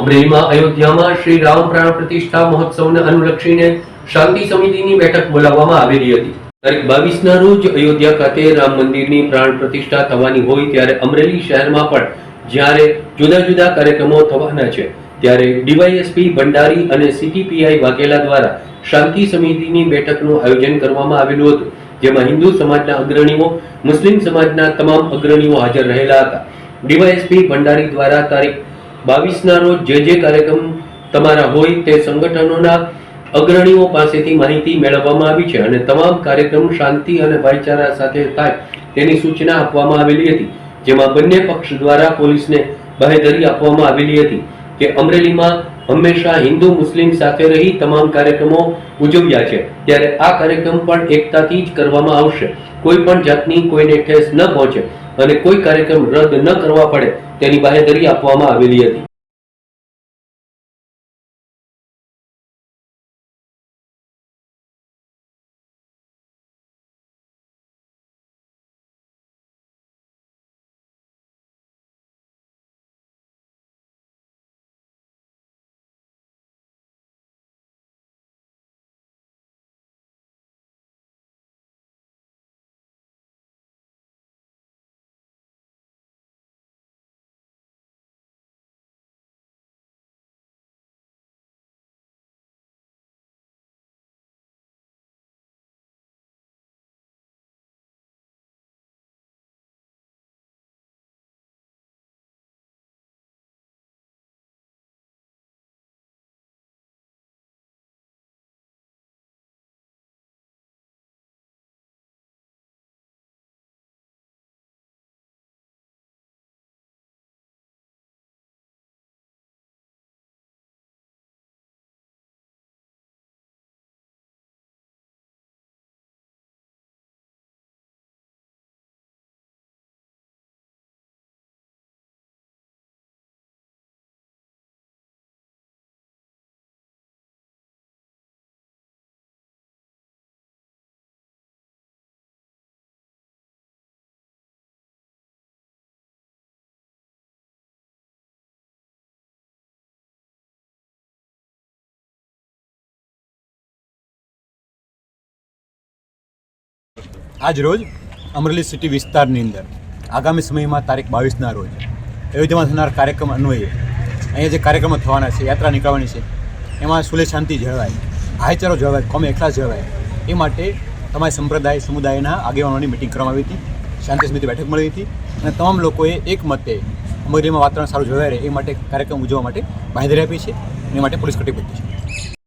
અમરેલીમાં અયોધ્યામાં શ્રી રામ પ્રાણ પ્રતિષ્ઠા મહોત્સવને અનુલક્ષીને શાંતિ સમિતિની બેઠક બોલાવવામાં આવેલી હતી. તારીખ બાવીસના રોજ અયોધ્યા ખાતે રામ મંદિરની પ્રાણ પ્રતિષ્ઠા થવાની હોય ત્યારે અમરેલી શહેરમાં પણ જ્યારે જુદા જુદા કાર્યક્રમો થવાના છે, ત્યારે ડીવાયએસપી, ભંડારી અને સીટીપીઆઈ વાઘેલા દ્વારા શાંતિ સમિતિની બેઠકનું આયોજન કરવામાં આવેલું હતું, જેમાં હિન્દુ સમાજના અગ્રણીઓ, મુસ્લિમ સમાજના તમામ અગ્રણીઓ હાજર રહેલા હતા. ડીવાયએસપી, ભંડારી દ્વારા તારીખ બાવીસના રોજ જે જે કાર્યક્રમ તમારા હોય તે સંગઠનોના અગ્રણીઓ પાસેથી માહિતી મેળવવામાં આવી છે અને તમામ કાર્યક્રમ શાંતિ અને ભાઈચારા સાથે થાય તેની સૂચના આપવામાં આવેલી હતી, જેમાં બંને પક્ષ દ્વારા પોલીસને બાહેધરી આપવામાં આવેલી હતી. કે અમરેલીમાં હંમેશા હિન્દુ મુસ્લિમ સાથે રહી તમામ કાર્યક્રમો ઉજવ્યા છે. ત્યારે આ કાર્યક્રમ પણ એકતાથી જ કરવામાં આવશે. કોઈ પણ જાતની કોઈને ઠેસ ન પહોંચે અને કોઈ કાર્યક્રમ રદ ન કરવા પડે તેની બાહેધરી આપવામાં આવેલી હતી. આજ રોજ અમરેલી સિટી વિસ્તારની અંદર આગામી સમયમાં તારીખ બાવીસના રોજ અયોધ્યામાં થનાર કાર્યક્રમ અન્વયે અહીંયા જે કાર્યક્રમો થવાના છે, યાત્રા નીકળવાની છે, એમાં સુલે શાંતિ જળવાય, ભાઈચારો જળવાય, કોમે એકલા જળવાય, એ માટે તમારી સંપ્રદાય, સમુદાયના આગેવાનોની મિટિંગ કરવામાં આવી હતી, શાંતિ સમિતિ બેઠક મળી હતી અને તમામ લોકોએ એક મતે અમરેલીમાં વાતાવરણ સારું જળવાય રહે એ માટે કાર્યક્રમ ઉજવવા માટે બાંહેધરી આપી છે એ માટે પોલીસ કટિબદ્ધ છે.